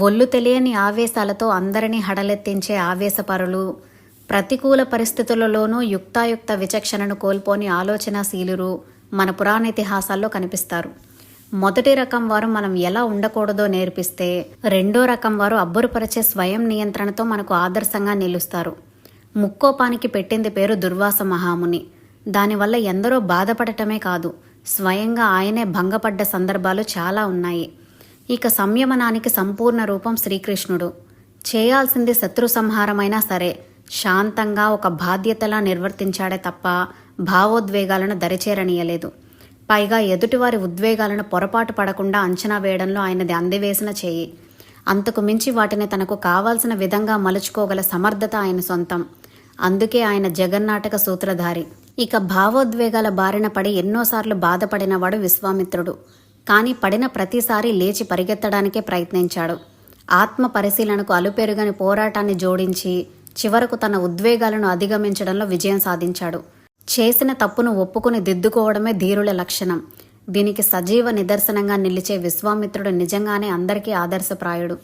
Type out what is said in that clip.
ఒళ్ళు తెలియని ఆవేశాలతో అందరినీ హడలెత్తించే ఆవేశపరులు ప్రతికూల పరిస్థితులలోనూ యుక్తాయుక్త విచక్షణను కోల్పోని ఆలోచనాశీలురు మన పురాణ ఇతిహాసాల్లో కనిపిస్తారు. మొదటి రకం వారు మనం ఎలా ఉండకూడదో నేర్పిస్తే రెండో రకం వారు అబ్బురుపరిచే స్వయం నియంత్రణతో మనకు ఆదర్శంగా నిలుస్తారు. ముక్కోపానికి పెట్టింది పేరు దుర్వాస మహాముని. దానివల్ల ఎందరో బాధపడటమే కాదు స్వయంగా ఆయనే భంగపడ్డ సందర్భాలు చాలా ఉన్నాయి. ఇక సంయమనానికి సంపూర్ణ రూపం శ్రీకృష్ణుడు. చేయాల్సింది శత్రు సంహారమైనా సరే శాంతంగా ఒక బాధ్యతలా నిర్వర్తించాడే తప్ప భావోద్వేగాలను దరిచేరనీయలేదు. పైగా ఎదుటివారి ఉద్వేగాలను పొరపాటు పడకుండా అంచనా వేయడంలో ఆయనది అందివేసిన చేయి. అంతకు మించి వాటిని తనకు కావాల్సిన విధంగా మలుచుకోగల సమర్థత ఆయన సొంతం. అందుకే ఆయన జగన్నాటక సూత్రధారి. ఇక భావోద్వేగాల బారిన పడి ఎన్నోసార్లు బాధపడినవాడు విశ్వామిత్రుడు. కానీ పడిన ప్రతిసారి లేచి పరిగెత్తడానికే ప్రయత్నించాడు. ఆత్మ పరిశీలనకు అలుపెరుగని పోరాటాన్ని జోడించి చివరకు తన ఉద్వేగాలను అధిగమించడంలో విజయం సాధించాడు. చేసిన తప్పును ఒప్పుకుని దిద్దుకోవడమే ధీరుల లక్షణం. దీనికి సజీవ నిదర్శనంగా నిలిచే విశ్వామిత్రుడు నిజంగానే అందరికీ ఆదర్శప్రాయుడు.